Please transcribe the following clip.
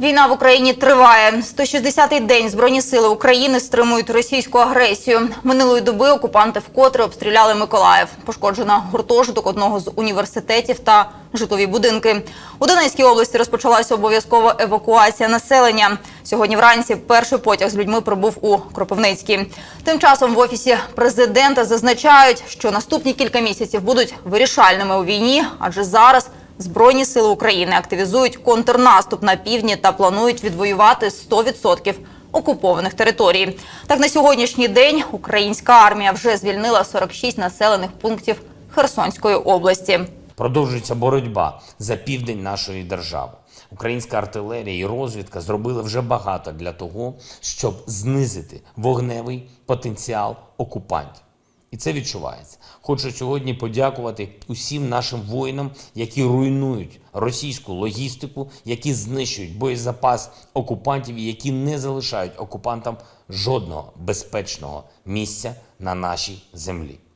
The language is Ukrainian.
Війна в Україні триває. 160-й день Збройні сили України стримують російську агресію. Минулої доби окупанти вкотре обстріляли Миколаїв. Пошкоджена гуртожиток одного з університетів та житлові будинки. У Донецькій області розпочалася обов'язкова евакуація населення. Сьогодні вранці перший потяг з людьми прибув у Кропивницький. Тим часом в офісі президента зазначають, що наступні кілька місяців будуть вирішальними у війні, адже зараз Збройні сили України активізують контрнаступ на півдні та планують відвоювати 100% окупованих територій. Так на сьогоднішній день українська армія вже звільнила 46 населених пунктів Херсонської області. Продовжується боротьба за південь нашої держави. Українська артилерія і розвідка зробили вже багато для того, щоб знизити вогневий потенціал окупантів. І це відчувається. Хочу сьогодні подякувати усім нашим воїнам, які руйнують російську логістику, які знищують боєзапас окупантів і які не залишають окупантам жодного безпечного місця на нашій землі.